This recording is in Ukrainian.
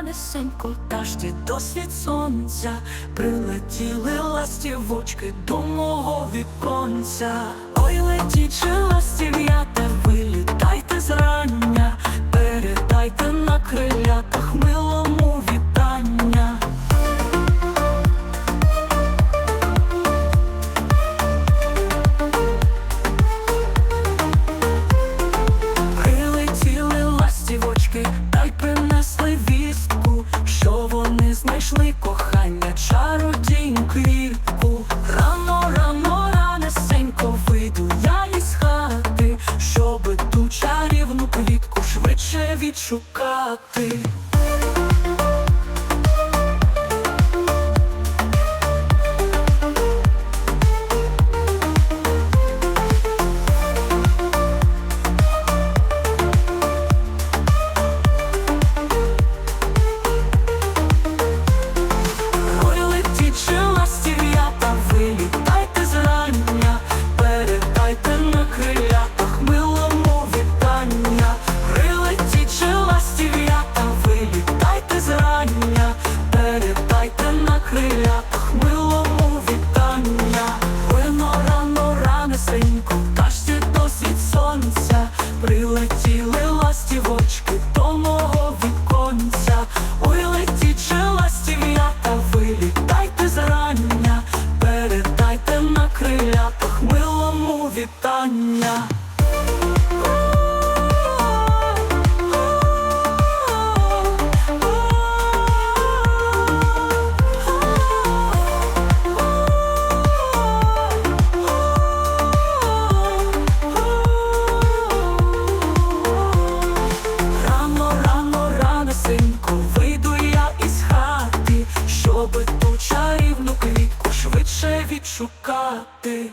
ранесенько, ташті досвід сонця, прилетіли ластівочки до мого віконця. Ой, летіть же знайшли кохання, чародійну квітку. Рано, рано, ранесенько вийду я із хати, щоби ту чарівну квітку швидше відшукати. Вітання. Щоби ту чарівну квітку швидше відшукати.